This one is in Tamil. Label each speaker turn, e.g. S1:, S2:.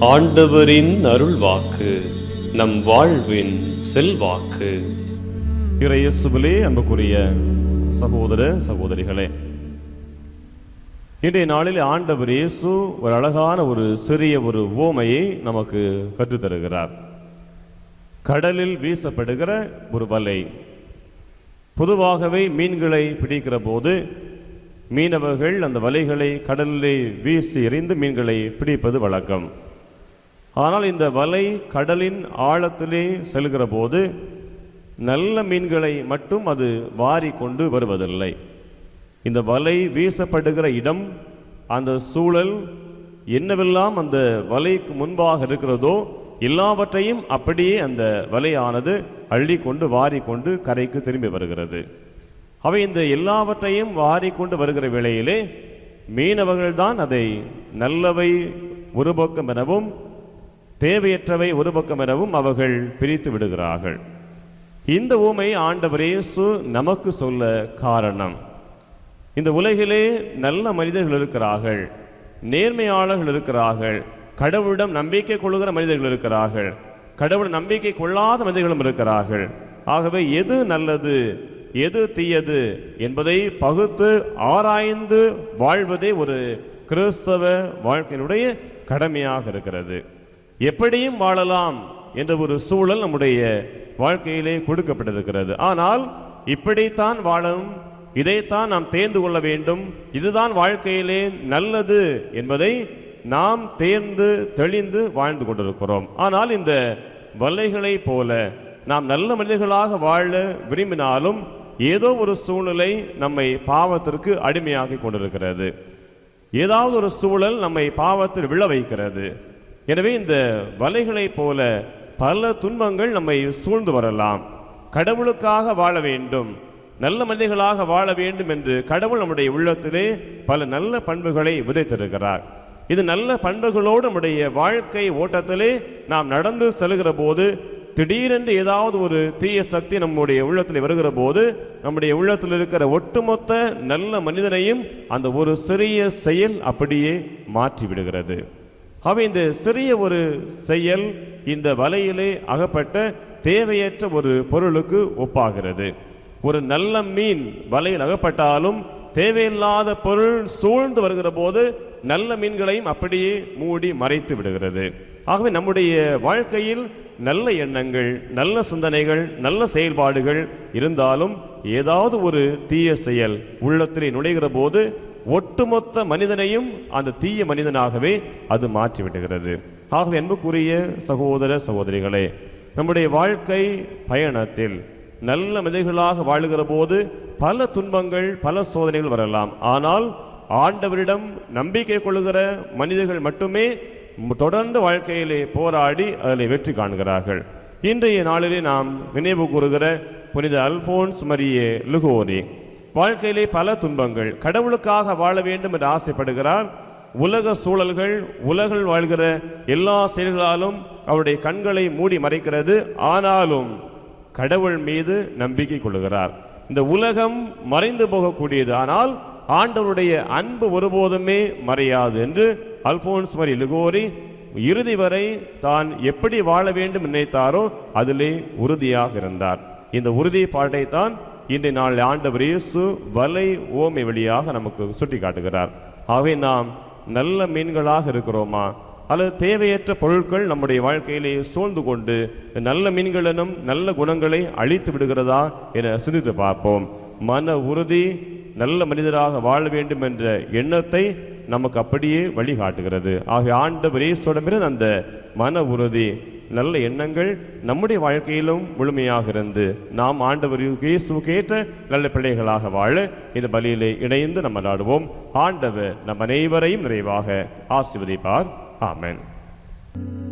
S1: ஆண்டவரின் அருள்வாக்கு நம் வாழ்வின் செல்வாக்கு.
S2: இறையேசுவிலே அன்புக்குரிய சகோதர சகோதரிகளே இன்றைய நாளில் ஆண்டவர் இயேசு ஒரு அழகான ஒரு சிறிய ஒரு ஓமையை நமக்கு கற்றுத் தருகிறார் கடலில் வீசப்படுகிற ஒரு வலை பொதுவாகவே மீன்களை பிடிக்கிற போது மீனவர்கள் அந்த வலைகளை கடலிலே வீசி எறிந்து மீன்களை பிடிப்பது வழக்கம். ஆனால் இந்த வலை கடலின் ஆழத்திலே செல்கிற போது நல்ல மீன்களை மட்டும் அது வாரி கொண்டு வருவதில்லை. இந்த வலை வீசப்படுகிற இடம் அந்த சூழல் என்னவெல்லாம் அந்த வலைக்கு முன்பாக இருக்கிறதோ எல்லாவற்றையும் அப்படியே அந்த வலையானது அள்ளி கொண்டு வாரி கொண்டு கரைக்கு திரும்பி வருகிறது. அவை இந்த எல்லாவற்றையும் வாரி கொண்டு வருகிற வேளையிலே மீனவர்கள்தான் அதை நல்லவை ஒரு பக்கம் எனவும் தேவையற்றவை ஒரு பக்கம் எனவும் அவர்கள் பிரித்து விடுகிறார்கள். இந்த ஊமை ஆண்டவர் இயேசு நமக்கு சொல்ல காரணம். இந்த உலகிலே நல்ல மனிதர்கள் இருக்கிறார்கள் நேர்மையாளர்கள் இருக்கிறார்கள் கடவுளிடம் நம்பிக்கை கொள்ளுகிற மனிதர்கள் இருக்கிறார்கள் கடவுள் நம்பிக்கை கொள்ளாத மனிதர்களும் இருக்கிறார்கள். ஆகவே எது நல்லது எது தீயது என்பதை பகுத்து ஆராய்ந்து வாழ்வதே ஒரு கிறிஸ்தவ வாழ்க்கையினுடைய கடமையாக இருக்கிறது. எப்படியும் வாழலாம் என்ற ஒரு சூழல் நம்முடைய வாழ்க்கையிலே கொடுக்கப்பட்டிருக்கிறது. ஆனால் இப்படித்தான் வாழணும் இதைத்தான் நாம் தேர்ந்து கொள்ள வேண்டும் இதுதான் வாழ்க்கையிலே நல்லது என்பதை நாம் தேர்ந்து தெளிந்து வாழ்ந்து கொண்டிருக்கிறோம். ஆனால் இந்த வல்லைகளைப் போல நாம் நல்ல மனிதர்களாக வாழ விரும்பினாலும் ஏதோ ஒரு சூழ்நிலை நம்மை பாவத்திற்கு அடிமையாகி கொண்டிருக்கிறது. ஏதாவது ஒரு சூழல் நம்மை பாவத்தில் விழ வைக்கிறது. எனவே இந்த வலைகளைப் போல பல துன்பங்கள் நம்மை சூழ்ந்து வரலாம். கடவுளுக்காக வாழ வேண்டும். நல்ல மனிதர்களாக வாழ வேண்டும் என்று கடவுள் நம்முடைய உள்ளத்திலே பல நல்ல பண்புகளை விதைத்திருக்கிறார். இது நல்ல பண்புகளோடு நம்முடைய வாழ்க்கை ஓட்டத்திலே நாம் நடந்து செல்கிற போது திடீரென்று ஏதாவது ஒரு தீய சக்தி நம்முடைய உள்ளத்தில் வருகிற போது நம்முடைய உள்ளத்தில் இருக்கிற ஒட்டுமொத்த நல்ல மனிதனையும் அந்த ஒரு சிறிய செயல் அப்படியே மாற்றிவிடுகிறது. அவை இந்த சிறிய ஒரு செயல் இந்த வலையிலே அகப்பட்ட தேவையற்ற ஒரு பொருளுக்கு ஒப்பாகிறது. ஒரு நல்ல மீன் வலையில் அகப்பட்டாலும் தேவையில்லாத பொருள் சூழ்ந்து வருகிற போது நல்ல மீன்களையும் அப்படியே மூடி மறைத்து விடுகிறது. ஆகவே நம்முடைய வாழ்க்கையில் நல்ல எண்ணங்கள் நல்ல சிந்தனைகள் நல்ல செயல்பாடுகள் இருந்தாலும் ஏதாவது ஒரு தீய செயல் உள்ளத்திலே நுழைகிற போது ஒட்டுமொத்த மனிதனையும் அந்த தீய மனிதனாகவே அது மாற்றிவிடுகிறது. ஆகவே அன்புக்குரிய சகோதர சகோதரிகளே நம்முடைய வாழ்க்கை பயணத்தில் நல்ல மனிதர்களாக வாழுகிற போது பல துன்பங்கள் பல சோதனைகள் வரலாம். ஆனால் ஆண்டவரிடம் நம்பிக்கை கொள்ளுகிற மனிதர்கள் மட்டுமே தொடர்ந்து வாழ்க்கையிலே போராடி அதில் வெற்றி காண்கிறார்கள். இன்றைய நாளிலே நாம் நினைவு கூறுகிற புனித அல்போன்ஸ் மரியே லுகோரி வாழ்க்கையிலே பல துன்பங்கள். கடவுளுக்காக வாழ வேண்டும் என்று ஆசைப்படுகிறார். உலக சூழல்கள் உலகில் வாழ்கிற எல்லா செயல்களாலும் அவருடைய கண்களை மூடி மறைக்கிறது. ஆனாலும் கடவுள் மீது நம்பிக்கை கொள்கிறார். இந்த உலகம் மறைந்து போகக்கூடியது. ஆனால் ஆண்டவருடைய அன்பு ஒருபோதுமே மறையாது என்று அல்போன்ஸ் மரி லுகோரி இறுதி வரை தான் எப்படி வாழ வேண்டும் நினைத்தாரோ அதிலே உறுதியாக இருந்தார். இந்த உறுதிப்பாட்டை தான் இன்றைய நாள் ஆண்டவர் இயேசு வலை ஓமை வழியாக நமக்கு சுட்டி காட்டுகிறார் ஆகவே நாம் நல்ல மீன்களாக இருக்கிறோமா? அல்லது தேவையற்ற பொருட்கள் நம்முடைய வாழ்க்கையிலே சூழ்ந்து கொண்டு நல்ல மீன்களினும் நல்ல குணங்களை அழித்து விடுகிறதா என சிந்தித்து பார்ப்போம். மன உறுதி நல்ல மனிதராக வாழ வேண்டும் என்ற எண்ணத்தை நமக்கு அப்படியே வழிகாட்டுகிறது. ஆகிய ஆண்டவர் இயேசுவிடமிருந்து அந்த மன உறுதி நல்ல எண்ணங்கள் நம்முடைய வாழ்க்கையிலும் முழுமையாக இருந்து நாம் ஆண்டவர் இயேசுக்கேற்ற நல்ல பிள்ளைகளாக வாழ இந்த பலியிலே இணைந்து நம்ம நாடுவோம் ஆண்டவர் நம் அனைவரையும் நிறைவாக ஆசிர்வதிப்பார். ஆமன்.